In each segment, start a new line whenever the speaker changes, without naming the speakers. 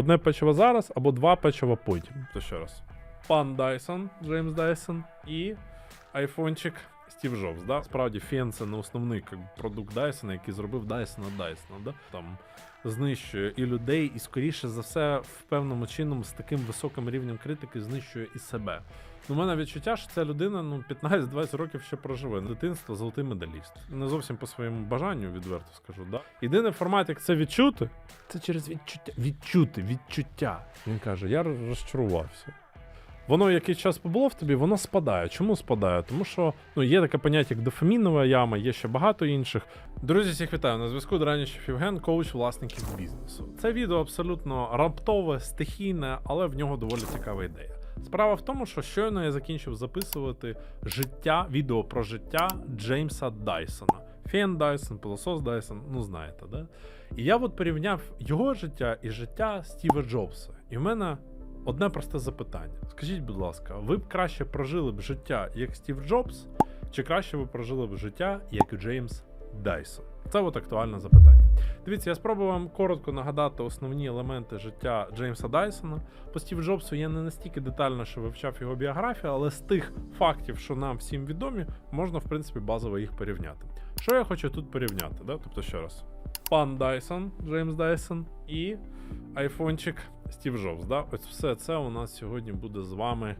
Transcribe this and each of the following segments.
Одне печиво зараз або два печива потім. То ще раз. Пан Дайсон, Джеймс Дайсон і айфончик Стів Джобс. Да? Справді, фен це не основний як, продукт Дайсона, який зробив Дайсона Дайсона. Да? Там знищує і людей, і скоріше за все, в певному чином з таким високим рівнем критики знищує і себе. У мене відчуття, що ця людина ну 15-20 років ще проживе. Дитинство золотий медаліст. Не зовсім по своєму бажанню, відверто скажу. Да? Єдиний формат, як це відчути, це через відчуття. Відчути, відчуття. Він каже: я розчарувався. Воно який час побуло в тобі, воно спадає. Чому спадає? Тому що ну, є таке поняття, як дофамінова яма, є ще багато інших. Друзі, всіх вітаю на зв'язку. Дранічев Євген, коуч власників бізнесу. Це відео абсолютно раптове, стихійне, але в нього доволі цікава ідея. Справа в тому, що щойно я закінчив записувати життя, відео про життя Джеймса Дайсона. Фен Дайсон, пилосос Дайсон, ну знаєте, да? І я от порівняв його життя і життя Стіва Джобса. І в мене одне просте запитання. Скажіть, будь ласка, ви б краще прожили б життя як Стів Джобс, чи краще ви прожили б життя як Джеймс Дайсон? Це от актуальне запитання. Дивіться, я спробую вам коротко нагадати основні елементи життя Джеймса Дайсона. По Стів Джобсу я не настільки детально що вивчав його біографію, але з тих фактів, що нам всім відомі, можна в принципі базово їх порівняти. Що я хочу тут порівняти? Да? Тобто, ще раз, пан Дайсон, Джеймс Дайсон і айфончик Стів Джобс. Да? Ось все це у нас сьогодні буде з вами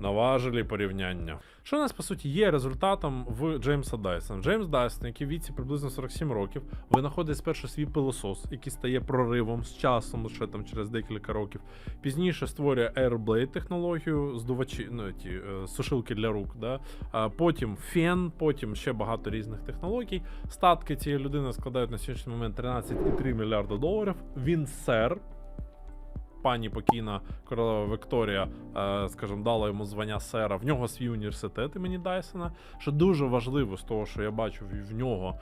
на важелі порівняння. Що у нас по суті є результатом в Джеймса Дайсона? Джеймс Дайсон, який в віці приблизно 47 років, винаходить спершу свій пилосос, який стає проривом з часом, ще там через декілька років. Пізніше створює Airblade технологію, здувачі, ну ті е, сушилки для рук. Да? А потім фен, потім ще багато різних технологій. Статки цієї людини складають на сьогоднішній момент 13,3 мільярда доларів. Він сер пані покійна королева Вікторія, е, скажімо, дала йому звання сера. В нього свій університет імені Дайсона. Що дуже важливо з того, що я бачив в нього.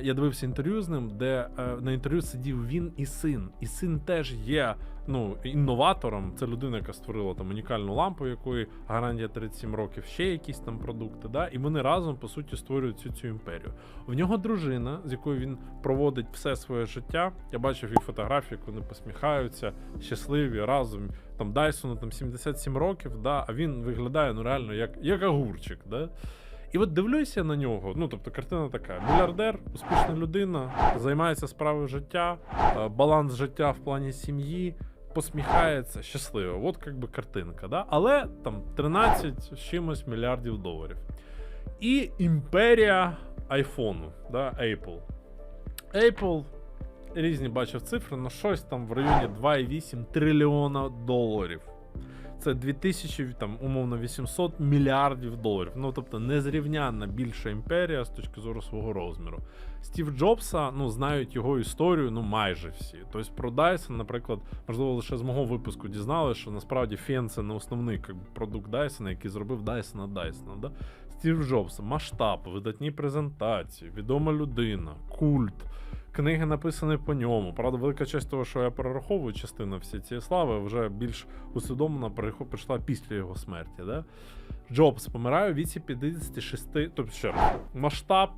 Я дивився інтерв'ю з ним, де е, на інтерв'ю сидів він і син. І син теж є ну, інноватором. Це людина, яка створила там унікальну лампу, якої гарантія 37 років, ще якісь там продукти. Да? І вони разом по суті створюють цю цю імперію. В нього дружина, з якою він проводить все своє життя. Я бачив її фотографії, як вони посміхаються, щасливі разом. Там Дайсону там 77 років, да, а він виглядає ну реально як, як огурчик. Да? І от дивлюся на нього. Ну тобто, картина така: мільярдер, успішна людина, займається справою життя, е, баланс життя в плані сім'ї. Посміхається щасливо, от як би картинка, да? але там 13 з чимось мільярдів доларів. І імперія айфону, да, Apple. Apple різні бачив цифри, ну щось там в районі 2,8 трильйона доларів. Це 2000, там, умовно, 800 мільярдів доларів. Ну, тобто, незрівнянна більша імперія з точки зору свого розміру. Стів Джобса, ну, знають його історію, ну, майже всі. Тобто про Dyson, наприклад, можливо, лише з мого випуску дізналися, що насправді фен це не основний би, продукт Dyson, який зробив Dyson Dyson. Да? Стів Джобс, масштаб, видатні презентації, відома людина, культ. Книги написані по ньому. Правда, велика частина того, що я перераховую, частина всі цієї слави вже більш усвідомлена прийшла після його смерті. Да? Джобс помирає у віці 56, тобто ще масштаб,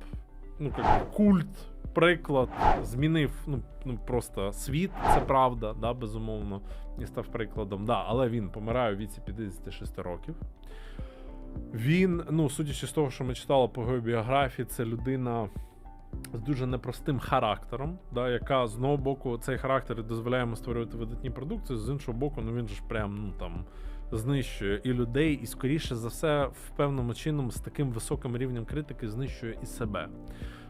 ну як культ, приклад, змінив ну, ну просто світ, це правда, да, безумовно, і став прикладом. Да, але він помирає у віці 56 років. Він, ну, судячи з того, що ми читали по його біографії, це людина з дуже непростим характером, да, яка з одного боку цей характер дозволяє створювати видатні продукції, з іншого боку, ну він же ж прям ну там знищує і людей, і скоріше за все, в певному чином з таким високим рівнем критики знищує і себе.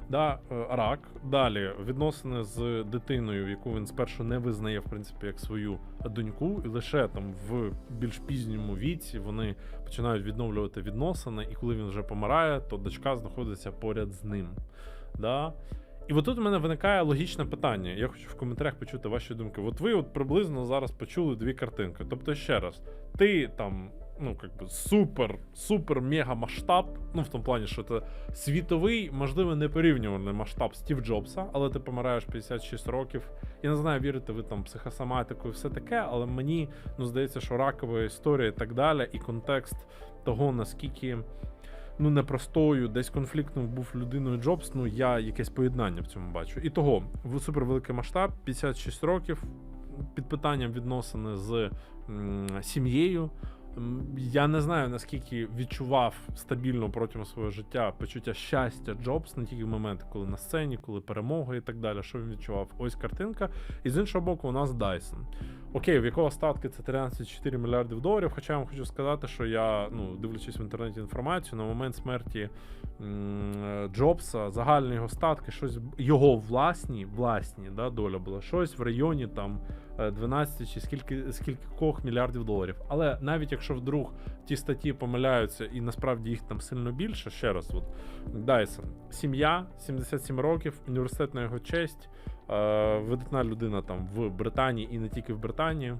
Да, е, рак. Далі відносини з дитиною, яку він спершу не визнає, в принципі, як свою доньку, і лише там в більш пізньому віці вони починають відновлювати відносини, і коли він вже помирає, то дочка знаходиться поряд з ним. Да? І от тут у мене виникає логічне питання. Я хочу в коментарях почути ваші думки. От ви от приблизно зараз почули дві картинки. Тобто, ще раз, ти там, ну, як би, супер, супер мега масштаб, ну, в тому плані, що це світовий, можливо, непорівнюваний масштаб Стів Джобса, але ти помираєш 56 років. Я не знаю, вірите ви там психосоматику і все таке, але мені ну, здається, що ракова історія і так далі, і контекст того, наскільки ну непростою, десь конфліктним був людиною Джобс. Ну я якесь поєднання в цьому бачу. І того в супервеликий масштаб, 56 років. під питанням відносини з м, сім'єю. Я не знаю наскільки відчував стабільно протягом свого життя почуття щастя Джобс на ті моменти, коли на сцені, коли перемога і так далі. Що він відчував? Ось картинка. І з іншого боку, у нас Dyson. Окей, в якого статки це 13,4 мільярдів доларів. Хоча я вам хочу сказати, що я, ну, дивлячись в інтернеті інформацію, на момент смерті Джобса, загальні його статки, щось його власні, власні да, доля була щось в районі там 12 чи скільки скількох мільярдів доларів. Але навіть якщо вдруг ті статті помиляються і насправді їх там сильно більше, ще раз, от Дайсон, сім'я, 77 років, університет на його честь, е, видатна людина там в Британії і не тільки в Британії.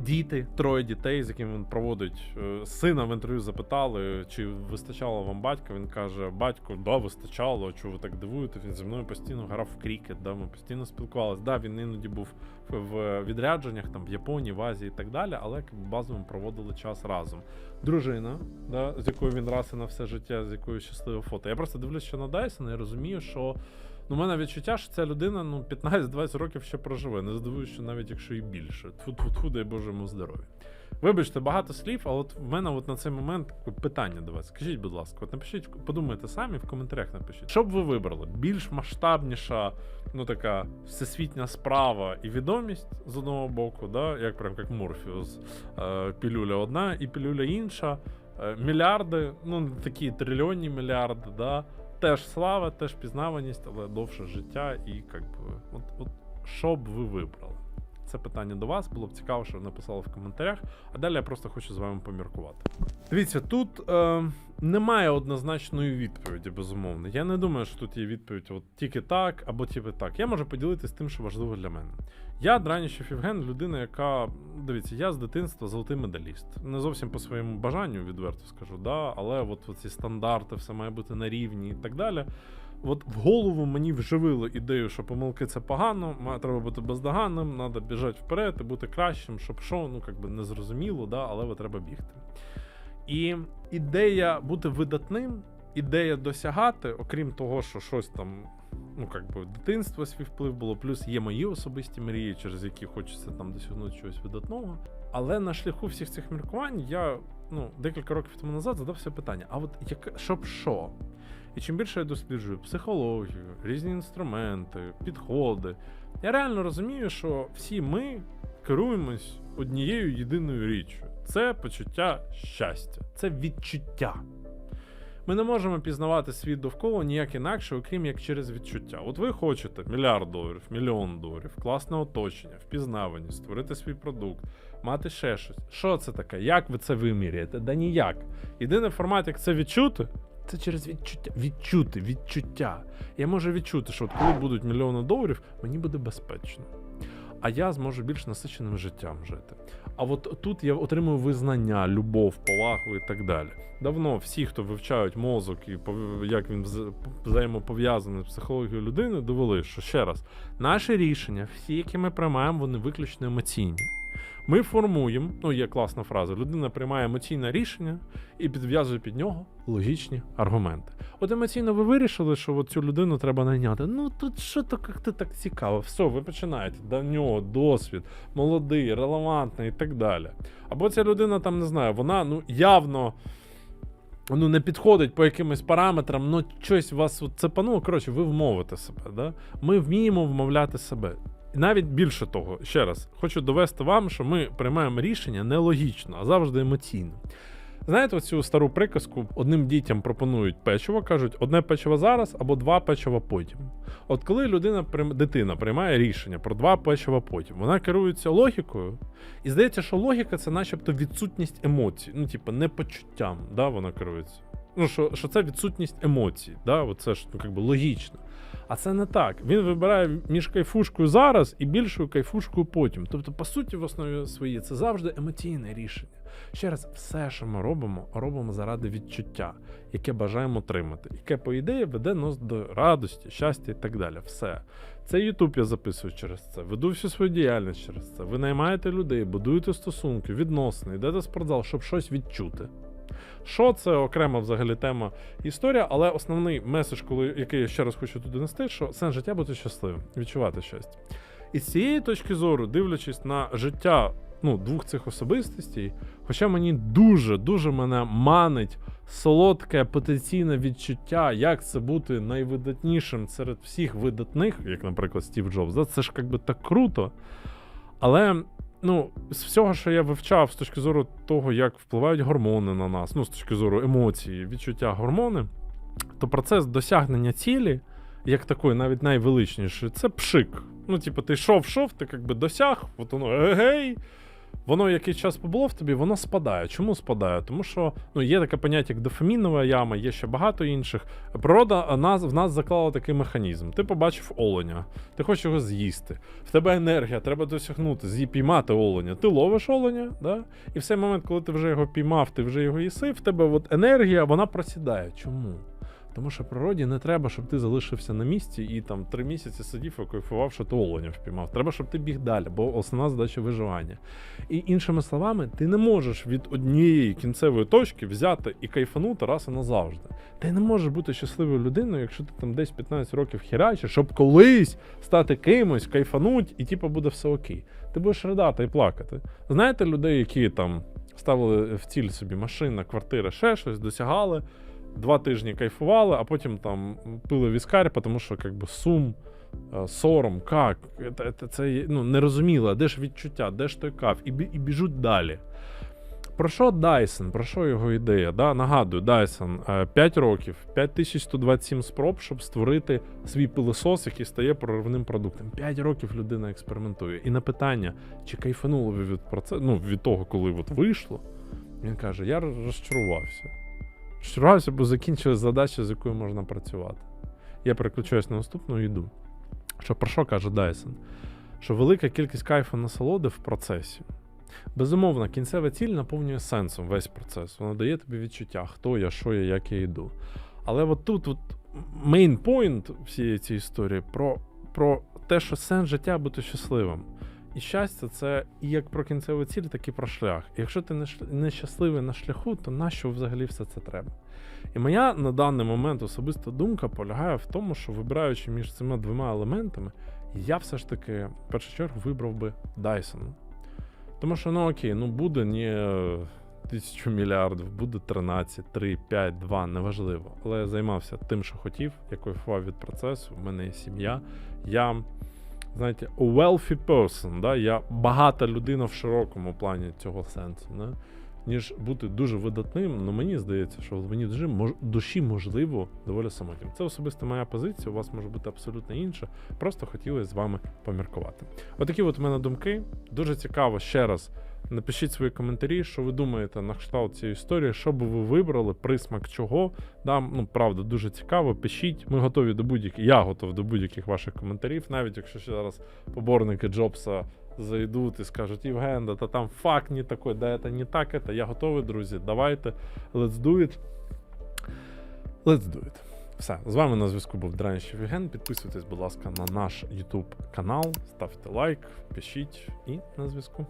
Діти, троє дітей, з якими він проводить е, сина в інтерв'ю запитали, чи вистачало вам батька. Він каже: Батько, да, вистачало. Чого ви так дивуєте? Він зі мною постійно грав в крікет, да, ми постійно спілкувалися. Да, він іноді був в- відрядженнях там в Японії, в Азії і так далі, але базово проводили час разом. Дружина, да, з якою він раз і на все життя, з якою щасливе фото. Я просто дивлюся, що на Дайсона і розумію, що. Ну, у мене відчуття, що ця людина ну, 15-20 років ще проживе. Не здивуюся, що навіть якщо і більше. Тфу-тфу-тфу, дай Боже йому здоров'я. Вибачте, багато слів, але от в мене от на цей момент питання до вас. Скажіть, будь ласка, от напишіть, подумайте самі в коментарях напишіть. Що б ви вибрали? Більш масштабніша, ну така всесвітня справа і відомість з одного боку, да? як прям як Морфіус, е, пілюля одна і пілюля інша. Е, мільярди, ну такі трильйонні мільярди, да? Теж слава, теж пізнаваність, але довше життя, і як би, от, от що б ви вибрали? Це питання до вас. Було б цікаво, що ви написали в коментарях. А далі я просто хочу з вами поміркувати. Дивіться, тут е, немає однозначної відповіді, безумовно. Я не думаю, що тут є відповідь от тільки так або тільки так. Я можу поділитися тим, що важливо для мене. Я Дранішев Євген, людина, яка дивіться, я з дитинства золотий медаліст. Не зовсім по своєму бажанню, відверто скажу, да, але от ці стандарти, все має бути на рівні і так далі. От в голову мені вживило ідею, що помилки це погано, треба бути бездоганним, треба біжати вперед і бути кращим, щоб що, ну якби не зрозуміло, да, але треба бігти. І ідея бути видатним, ідея досягати, окрім того, що щось там, ну як би дитинство свій вплив було, плюс є мої особисті мрії, через які хочеться там досягнути чогось видатного. Але на шляху всіх цих міркувань я ну, декілька років тому назад задався питання: а от яке щоб що? І чим більше я досліджую психологію, різні інструменти, підходи, я реально розумію, що всі ми керуємось однією єдиною річчю. Це почуття щастя, це відчуття. Ми не можемо пізнавати світ довкола ніяк інакше, окрім як через відчуття. От ви хочете мільярд доларів, мільйон доларів, класне оточення, впізнаваність, створити свій продукт, мати ще щось. Що це таке? Як ви це виміряєте? Да ніяк. Єдиний формат, як це відчути, це через відчуття. Відчути, відчуття. Я можу відчути, що от коли будуть мільйони доларів, мені буде безпечно. А я зможу більш насиченим життям жити. А от тут я отримую визнання, любов, повагу і так далі. Давно всі, хто вивчають мозок і як він взаємопов'язаний з психологією людини, довели, що ще раз, наші рішення, всі, які ми приймаємо, вони виключно емоційні. Ми формуємо, ну є класна фраза, людина приймає емоційне рішення і підв'язує під нього логічні аргументи. От емоційно ви вирішили, що от цю людину треба найняти. Ну тут що то як-то так цікаво. Все, ви починаєте. До нього досвід, молодий, релевантний і так далі. Або ця людина там не знаю, вона ну явно. Ну, не підходить по якимось параметрам, ну щось вас от цепануло. Коротше, ви вмовите себе. Да? Ми вміємо вмовляти себе. Навіть більше того, ще раз, хочу довести вам, що ми приймаємо рішення не логічно, а завжди емоційно. Знаєте, оцю стару приказку одним дітям пропонують печиво, кажуть, одне печиво зараз або два печива потім. От коли людина дитина приймає рішення про два печива потім, вона керується логікою, і здається, що логіка це начебто відсутність емоцій, ну, типу, не почуттям, да, вона керується. Ну, що, що це відсутність емоцій, да, це ж ну, якби логічно. А це не так. Він вибирає між кайфушкою зараз і більшою кайфушкою потім. Тобто, по суті, в основі своїй це завжди емоційне рішення. Ще раз, все, що ми робимо, робимо заради відчуття, яке бажаємо отримати, яке, по ідеї, веде нас до радості, щастя і так далі. Все. Це Ютуб я записую через це. Веду всю свою діяльність через це. Ви наймаєте людей, будуєте стосунки, відносини, йдете в спортзал, щоб щось відчути. Що це окрема взагалі тема історія, але основний меседж, коли який я ще раз хочу тут донести, що сенс життя бути щасливим, відчувати щастя. І з цієї точки зору, дивлячись на життя ну, двох цих особистостей, хоча мені дуже, дуже мене манить солодке потенційне відчуття, як це бути найвидатнішим серед всіх видатних, як, наприклад, Стів Джобс. Да? Це ж якби так круто. Але ну, з всього, що я вивчав з точки зору того, як впливають гормони на нас, ну, з точки зору емоції, відчуття гормони, то процес досягнення цілі, як такої, навіть найвеличніший, це пшик. Ну, типу, ти йшов, шов, ти якби досяг, от воно егей. Воно якийсь час побуло в тобі, воно спадає. Чому спадає? Тому що ну, є таке поняття, як дофамінова яма, є ще багато інших. Природа нас, в нас заклала такий механізм. Ти побачив оленя, ти хочеш його з'їсти. В тебе енергія, треба досягнути, з'ї- піймати оленя. Ти ловиш оленя, да? і в цей момент, коли ти вже його піймав, ти вже його їси, в тебе от енергія, вона просідає. Чому? Тому що природі не треба, щоб ти залишився на місці і там три місяці сидів і кайфував, що ти оленя впіймав. Треба, щоб ти біг далі, бо основна задача виживання. І іншими словами, ти не можеш від однієї кінцевої точки взяти і кайфанути раз і назавжди. Ти не можеш бути щасливою людиною, якщо ти там десь 15 років херачиш, щоб колись стати кимось, кайфануть, і типу буде все окей. Ти будеш ридати і плакати. Знаєте людей, які там ставили в ціль собі машина, квартира, ще щось, досягали, два тижні кайфували, а потім там пили віскарь, тому що якби сум. е, Сором, як, це, це, це ну, нерозуміло, де ж відчуття, де ж той кайф, і, і біжуть далі. Про що Dyson? Про що його ідея? Да? Нагадую, е, 5 років, 5127 спроб, щоб створити свій пилосос, який стає проривним продуктом. 5 років людина експериментує. І на питання, чи кайфануло ви від процесу, ну, від того, коли от вийшло, він каже: я розчарувався. Розчарувався, бо закінчилась задача, з якою можна працювати. Я переключаюсь на наступну і йду. Що про що каже Дайсон? Що велика кількість кайфу насолоди в процесі. Безумовно, кінцева ціль наповнює сенсом весь процес. Вона дає тобі відчуття, хто я, що я, як я йду. Але от тут от point всієї цієї історії про, про те, що сенс життя бути щасливим. І щастя це і як про кінцеву ціль, так і про шлях. І якщо ти не, щасливий на шляху, то нащо взагалі все це треба? І моя на даний момент особиста думка полягає в тому, що вибираючи між цими двома елементами, я все ж таки в першу чергу вибрав би Dyson. Тому що, ну окей, ну буде не тисячу мільярдів, буде 13, 3, 5, 2, неважливо. Але я займався тим, що хотів, я кайфував від процесу, в мене є сім'я. Я, знаєте, wealthy person, да? я багата людина в широкому плані цього сенсу. Да? Ніж бути дуже видатним, ну мені здається, що в дуже мож, душі можливо доволі самотнім. Це особисто моя позиція, у вас може бути абсолютно інша. Просто хотілося з вами поміркувати. Отакі от у мене думки. Дуже цікаво ще раз. Напишіть свої коментарі, що ви думаєте на кшталт цієї історії, що би ви вибрали, присмак чого. Да, ну правда, дуже цікаво. Пишіть. Ми готові до будь-яких. Я готов до будь-яких ваших коментарів, навіть якщо зараз поборники Джобса зайдуть і скажуть, Євген, да та там факт не такой, да це не так, это. я готовий, друзі. Давайте, let's do it. Let's do it. Все, з вами на зв'язку був Дранщів Євген. Підписуйтесь, будь ласка, на наш YouTube канал, ставте лайк, пишіть і на зв'язку.